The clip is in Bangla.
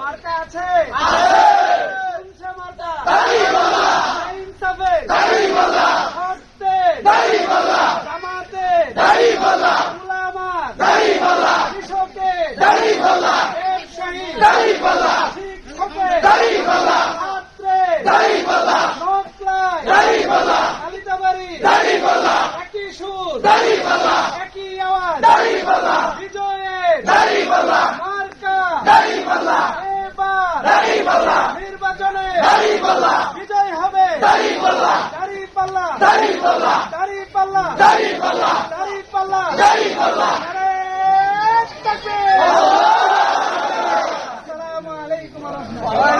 মার্কা আছে। মার্কা। ইনসাফে পাল্লা দাড়ি পাল্লা নারে তাকবীর আসসালামু আলাইকুম ওয়া রাহমাতুল্লাহ।